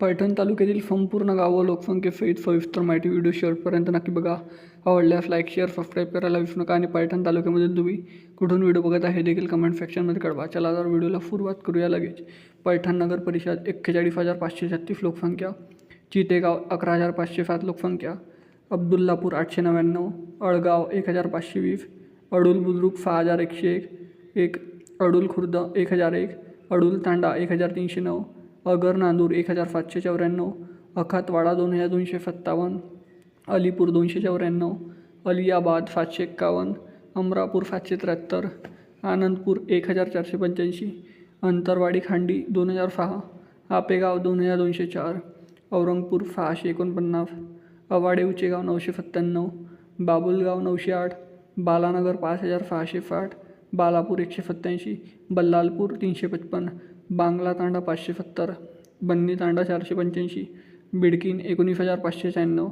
पैठण तालुक्यातील संपूर्ण गावं लोकसंख्येसहित सविस्तर माहिती व्हिडिओ शेअरपर्यंत नक्की बघा. आवडल्यास लाईक शेअर सबस्क्राईब करायला विसरू नका आणि पैठण तालुक्यामधील तुम्ही कुठून व्हिडिओ बघत आहे देखील कमेंट सेक्शनमध्ये कळवा. चला तर व्हिडिओला सुरुवात करूया लगेच. पैठण नगर परिषद एक्केचाळीस हजार पाचशे छत्तीस लोकसंख्या चितेगाव अकरा हजार पाचशे सात लोकसंख्या अब्दुल्लापूर आठशे नव्याण्णव अळगाव एक हजार पाचशे वीस अडुल बुद्रुक सहा हजार एकशे एक एक अडुल खुर्द एक हजार एक अडुल तांडा एक हजार तीनशे नऊ अगर नांदूर एक हजार सातशे चौऱ्याण्णव अखातवाडा दोन हजार दोनशे सत्तावन्न अलीपूर दोनशे चौऱ्याण्णव अलियाबाद सातशे एक्कावन्न अमरापूर सातशे त्र्याहत्तर आनंदपूर एक हजार चारशे पंच्याऐंशी अंतरवाडी खांडी दोन हजार सहा आपेगाव दोन हजार दोनशे चार औरंगपूर सहाशे एकोणपन्नास अवाडे उचेगाव नऊशे सत्त्याण्णव बाबुलगाव नऊशे आठ बालानगर पाच हजार सहाशे साठ बालापूर एकशे सत्त्याऐंशी बल्लालपूर तीनशे पचपन्न बांगला तांडा पाचशे सत्तर बन्नी तांडा चारशे पंच्याऐंशी बिडकीन एकोणीस हजार पाचशे शहाण्णव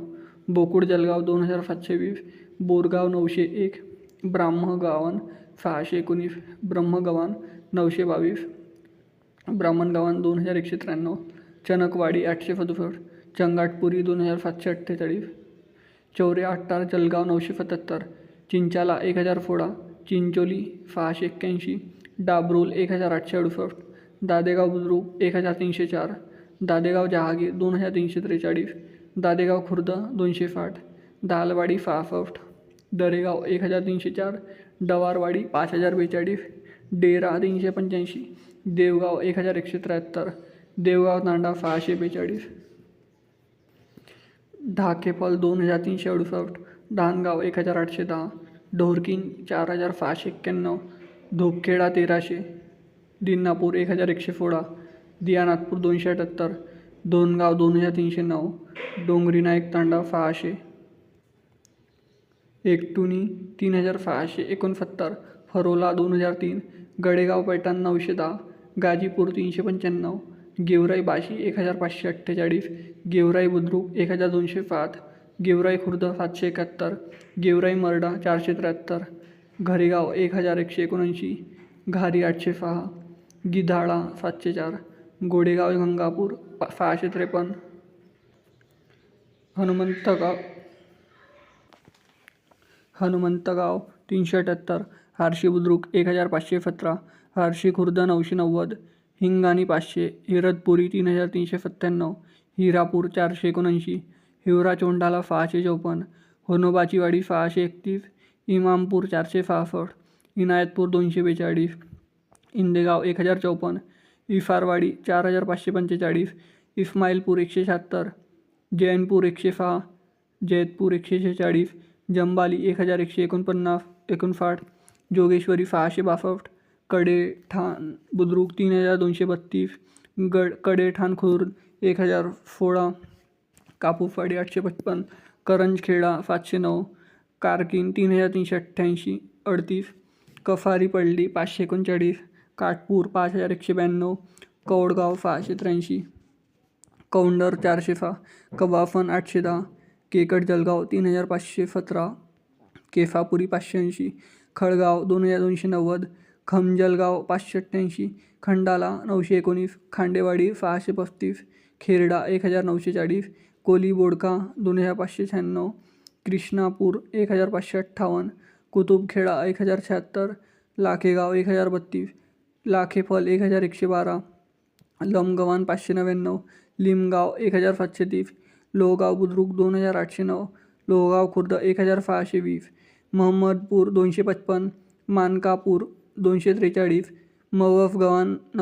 बोकुड जलगाव दोन हजार सातशे वीस बोरगाव नऊशे एक ब्राह्मगावन सहाशे एकोणीस ब्रह्मगवान नऊशे बावीस ब्राह्मणगावान दोन हजार एकशे त्र्याण्णव चनकवाडी आठशे सदुसष्ट चंगाटपुरी दोन हजार सातशे अठ्ठेचाळीस चौरे अठ्ठार जलगाव नऊशे सत्याहत्तर चिंचाला एक हजार फोडा चिंचोली सहाशे एक्क्याऐंशी डाबरोल एक हजार आठशे अडुसष्ट दादेगाव बुद्रुक एक हजार तीनशे चार. दादेगाव जहागीर दोन हजार तीनशे त्रेचाळीस. दादेगाव खुर्द दोनशे साठ. दालवाडी सहासष्ट. दरेगाव एक हजार तीनशे चार. डवारवाडी पाच हजार बेचाळीस. डेरा तीनशे पंच्याऐंशी. देवगाव एक हजार एकशे त्र्याहत्तर. देवगाव तांडा सहाशे बेचाळीस. ढाकेफल दोन हजार तीनशे अडुसष्ट. धानगाव एक हजार आठशे दहा. ढोरकीन चार हजार सहाशे एक्क्याण्णव. धोपखेडा तेराशे. दिनापूर एक हजार एकशे सोळा दियानाथपूर दोनशे अठ्ठ्याहत्तर दोनगाव दोन हजार तीनशे नऊ डोंगरी नाईक तांडा सहाशे. एकटुनी तीन हजार सहाशे एकोणसत्तर फरोला दोन हजार तीन गडेगाव पैठण नऊशे दहा गाजीपूर तीनशे पंच्याण्णव गेवराई बाशी एक हजार पाचशे अठ्ठेचाळीस गेवराई बुद्रुक एक हजार दोनशे सात गेवराई खुर्द सातशे एकाहत्तर गेवराई मरडा चारशे त्र्याहत्तर घरेगाव एक हजार एकशे एकोणऐंशी घारी आठशे सहा. गिधाळा सातशे चार गोडेगाव गंगापूर पा सहाशे त्रेपन्न. हनुमंतगाव हनुमंतगाव तीनशे अठ्ठ्याहत्तर हारशी बुद्रुक एक हजार पाचशे सतरा. हारशी खुर्द नऊशे नव्वद. हिंगाणी पाचशे. हिरदपुरी तीन हजार तीनशे सत्त्याण्णव. हिरापूर चारशे एकोणऐंशी. हिवरा चोंडाला सहाशे चौपन्न. होनोबाचीवाडी सहाशे एकतीस. इमामपूर चारशे सहासष्ट. इनायतपूर दोनशे बेचाळीस. इंदेगाव एक हजार चौपन्न इफारवाडी चार हजार पाचशे पंचेचाळीस इस्माईलपूर एकशे शहात्तर जैनपूर एकशे सहा जैतपूर एकशे शेहेचाळीस जंबाली एक हजार एकशे एकोणपन्नास एकोणसाठ जोगेश्वरी सहाशे बासष्ट कडेठाण बुद्रुक तीन हजार दोनशे बत्तीस गड कडेठाण खुर्द एक हजार सोळा कापूसवाडी आठशे पचपन्न करंजखेडा सातशे नऊ कारकीन तीन हजार तीनशे अठ्ठ्याऐंशी अडतीस कफारी पडली पाचशे एकोणचाळीस काटपूर पाच हजार एकशे ब्याण्णव कौडगाव सहाशे त्र्याऐंशी कौंडर चारशे सहा कवाफन आठशे दहा केकट जलगाव तीन हजार पाचशे सतरा केफापुरी पाचशे ऐंशी खळगाव दोन हजार दोनशे नव्वद खमजलगाव पाचशे अठ्ठ्याऐंशी खंडाला नऊशे एकोणीस खांडेवाडी सहाशे पस्तीस खेरडा एक हजार नऊशे चाळीस कोली बोडका दोन हजार पाचशे शहाण्णव कृष्णापूर एक हजार पाचशे अठ्ठावन्न कुतुबखेडा एक हजार शहात्तर लाखेगाव एक हजार बत्तीस लाखेफल एक हजार एकशे बारा. लमगवान पाचशे नव्याण्णव. लिमगाव एक हजार सातशे तीस. लोहगाव बुद्रुक दोन हजार आठशे नऊ. लोहगाव खुर्द एक हजार सहाशे वीस. महम्मदपूर दोनशे पचपन. मानकापूर दोनशे त्रेचाळीस. मवफ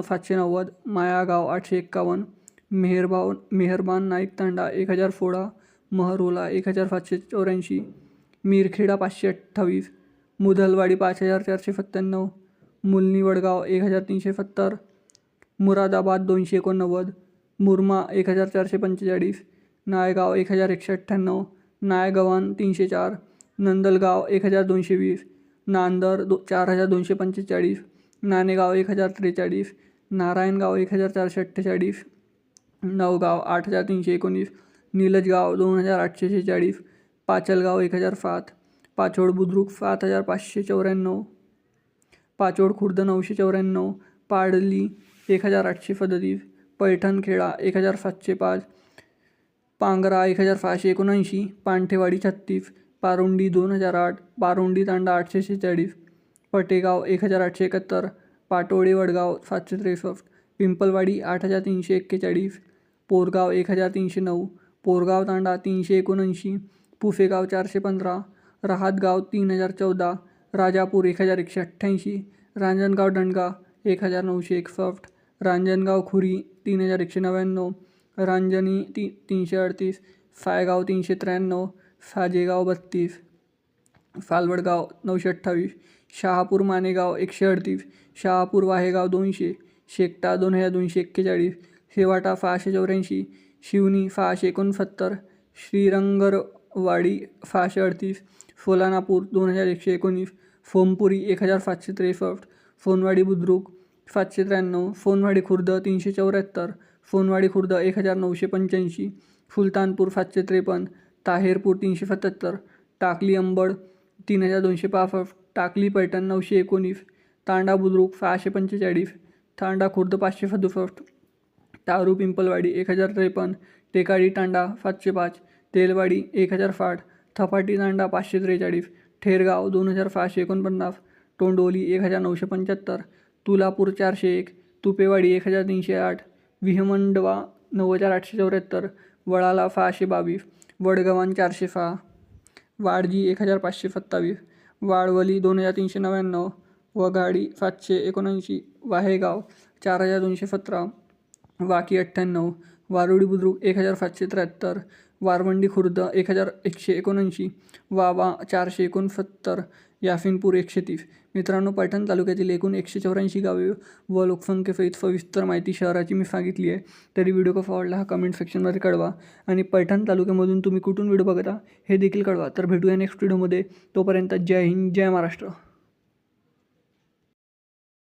सातशे नव्वद. मायागाव आठशे एक्कावन्न. मेहरबाव मेहरबान नाईक तांडा एक हजार सोळा. महरोला एक हजार सातशे चौऱ्याऐंशी. मिरखेडा पाचशे अठ्ठावीस. मुधलवाडी पाच हजार चारशे सत्त्याण्णव. मुलनी वडगाव एक हजार तीनशे सत्तर मुरादाबाद दोनशे एकोणनव्वद मुरमा एक हजार चारशे पंचेचाळीस नायगाव एक हजार एकशे अठ्ठ्याण्णव नायगव्हाण तीनशे चार नंदलगाव एक हजार दोनशे वीस नांदर दो चार हजार दोनशे पंचेचाळीस नाणेगाव एक हजार त्रेचाळीस नारायणगाव एक हजार चारशे अठ्ठेचाळीस नवगाव आठ हजार तीनशे एकोणीस निलजगाव दोन हजार आठशे शेहेचाळीस पाचलगाव एक हजार सात पाचोड बुद्रुक सात हजार पाचशे चौऱ्याण्णव पाचोड खुर्द नऊशे चौऱ्याण्णव पाडली एक हजार आठशे सदतीस पैठणखेडा एक हजार सातशे पाच पांगरा एक हजार सहाशे एकोणऐंशी पांठेवाडी छत्तीस पारुंडी दोन हजार आठ पारुंडी तांडा आठशे शेहेचाळीस पटेगाव एक हजार आठशे एकाहत्तर पाटोळे वडगाव सातशे त्रेसष्ट पिंपलवाडी आठ हजार तीनशे एक्केचाळीस पोरगाव एक हजार तीनशे नऊ पोरगाव तांडा तीनशे एकोणऐंशी पुसेगाव चारशे पंधरा रहातगाव तीन हजार चौदा राजापूर एक हजार एकशे अठ्ठ्याऐंशी रांजणगाव दंडगा एक हजार नऊशे एकसष्ट रांजणगाव खुरी तीन हजार एकशे नव्याण्णव रांजणी ती तीनशे अडतीस सायगाव तीनशे त्र्याण्णव साजेगाव बत्तीस सालवडगाव नऊशे अठ्ठावीस शहापूर मानेगाव एकशे अडतीस शहापूर वाहेगाव दोनशे शेकटा दोन हजार दोनशे एक्केचाळीस शेवाटा सहाशे चौऱ्याऐंशी शिवनी सहाशे एकोणसत्तर श्रीरंगरवाडी सहाशे अडतीस सोलानापूर दोन हजार एकशे एकोणीस फोमपुरी एक हजार सातशे त्रेसष्ट सोनवाडी बुद्रुक सातशे त्र्याण्णव सोनवाडी खुर्द तीनशे चौऱ्याहत्तर सोनवाडी खुर्द एक हजार नऊशे पंच्याऐंशी सुलतानपूर सातशे त्रेपन्न ताहेरपूर तीनशे सत्याहत्तर टाकली अंबड तीन हजार दोनशे पासष्ट टाकली पैठण नऊशे एकोणीस तांडा बुद्रुक सहाशे पंचेचाळीस तांडा खुर्द पाचशे सदुसष्ट तारू पिंपलवाडी एक हजार त्रेपन्न टेकाडी तांडा सातशे पाच तेलवाडी एक हजार साठ थपाटी तांडा पाचशे त्रेचाळीस ठेरगाव दोन हजार सहाशे एकोणपन्नास टोंडोली एक हजार नऊशे पंच्याहत्तर तुलापूर चारशे एक तुपेवाडी एक हजार तीनशे आठ विहमंडवा नऊ हजार आठशे चौऱ्याहत्तर वळाला सहाशे बावीस वडगव्हाण चारशे सहा वाडजी एक हजार पाचशे सत्तावीस वाळवली दोन हजार तीनशे नव्याण्णव वघाडी सातशे एकोणऐंशी वाहेगाव चार हजार दोनशे सतरा वाकी अठ्ठ्याण्णव वारुडी बुद्रुक एक हजार सातशे त्र्याहत्तर वारवंडी खुर्द एक हजार एकशे एकोणऐंशी वावा चारशे एकोणसत्तर यासिनपूर एकशे तीस. मित्रांनो पैठण तालुक्यातील एकूण एकशे चौऱ्याऐंशी गावे व लोकसंख्येसहित सविस्तर माहिती शहराची मी सांगितली आहे. तरी व्हिडिओ कसा आवडला हा कमेंट सेक्शनमध्ये कळवा आणि पैठण तालुक्यामधून तुम्ही कुठून व्हिडिओ बघता हे देखील कळवा. तर भेटूया नेक्स्ट व्हिडिओमध्ये तोपर्यंत जय हिंद जय महाराष्ट्र.